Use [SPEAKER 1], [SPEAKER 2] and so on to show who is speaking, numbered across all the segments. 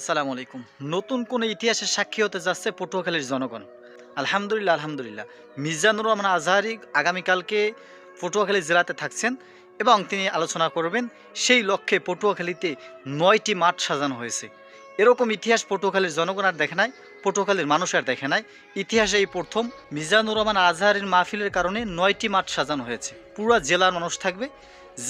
[SPEAKER 1] আসসালামু আলাইকুম। নতুন কোন ইতিহাসের সাক্ষী হতে যাচ্ছে পটুয়াখালীর জনগণ। আলহামদুলিল্লাহ আলহামদুলিল্লাহ। মিজানুর রহমান আজহারি আগামীকালকে পটুয়াখালী জেলাতে থাকছেন এবং তিনি আলোচনা করবেন সেই লক্ষ্যে পটুয়াখালীতে নয়টি মাঠ সাজানো হয়েছে। এরকম ইতিহাস পটুয়াখালীর জনগণ আর দেখে নাই, পটুয়াখালীর মানুষ আর দেখে নাই। ইতিহাসে এই প্রথম। মিজানুর রহমান আজহারের মাহফিলের কারণে নয়টি মাঠ সাজানো হয়েছে। পুরো জেলার মানুষ থাকবে,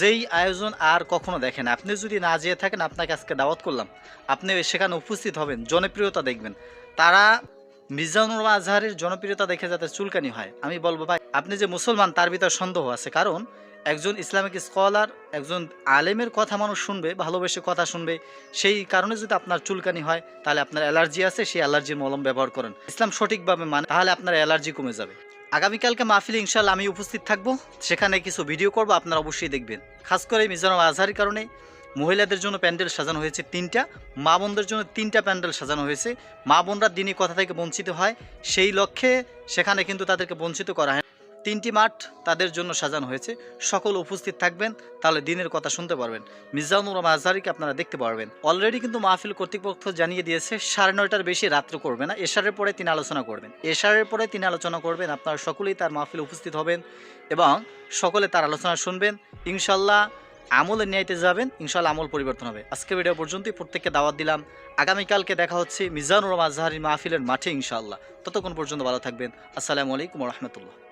[SPEAKER 1] যেই আয়োজন আর কখনো দেখেন আপনি যদি না যেয়ে থাকেন, আপনাকে আজকে দাওয়াত করলাম। আপনি সেখানে উপস্থিত হবেন, জনপ্রিয়তা দেখবেন। তারা মিজানুর আজহারের জনপ্রিয়তা দেখে যাতে চুলকানি হয়। আমি বলব, ভাই, আপনি যে মুসলমান, তার ভিতর সন্দেহ আছে। কারণ একজন ইসলামিক স্কলার, একজন আলেমের কথা মানুষ শুনবে, ভালোবেসে কথা শুনবে। সেই কারণে যদি আপনার চুলকানি হয়, তাহলে আপনার অ্যালার্জি আছে, সেই অ্যালার্জির মলম ব্যবহার করেন। ইসলাম সঠিকভাবে মানে তাহলে আপনার অ্যালার্জি কমে যাবে। আগামীকালকে মাহফিলে ইনশাল্লাহ আমি উপস্থিত থাকব। সেখানে কিছু ভিডিও করব, আপনারা অবশ্যই দেখবেন। খাস করে মিজানুর আজহারের কারণে মহিলাদের জন্য প্যান্ডেল সাজানো হয়েছে তিনটা, মা বোনদের জন্য তিনটা প্যান্ডেল সাজানো হয়েছে। মা বোনরা দিনই কথা থেকে বঞ্চিত হয়, সেই লক্ষ্যে সেখানে কিন্তু তাদেরকে বঞ্চিত করা হয়। তিনটি মাঠ তাদের জন্য সাজানো হয়েছে। সকল উপস্থিত থাকবেন, তাহলে দিনের কথা শুনতে পারবেন। মির্জানুর রহমান আজহারিকে আপনারা দেখতে পারবেন। অলরেডি কিন্তু মাহফিল কর্তৃপক্ষ জানিয়ে দিয়েছে, সাড়ে নয়টার বেশি রাত্র করবে না। এশারের পরে তিনি আলোচনা করবেন। এশারের পরে তিনি আলোচনা করবেন, আপনারা সকলেই তার মাহফিল উপস্থিত হবেন এবং সকলে তার আলোচনা শুনবেন। ইনশাল্লাহ আমলে ন্যায়তে যাবেন ইনশাল্লাহ আমল পরিবর্তন হবে। আজকে ভিডিও পর্যন্তই, প্রত্যেককে দাওয়াত দিলাম। আগামীকালকে দেখা হচ্ছে মিজানুর রহমান আজহারি মাহফিলের মাঠে ইনশাল্লাহ ততক্ষণ পর্যন্ত ভালো থাকবেন। আসসালামু আলাইকুম রহমতুল্লাহ।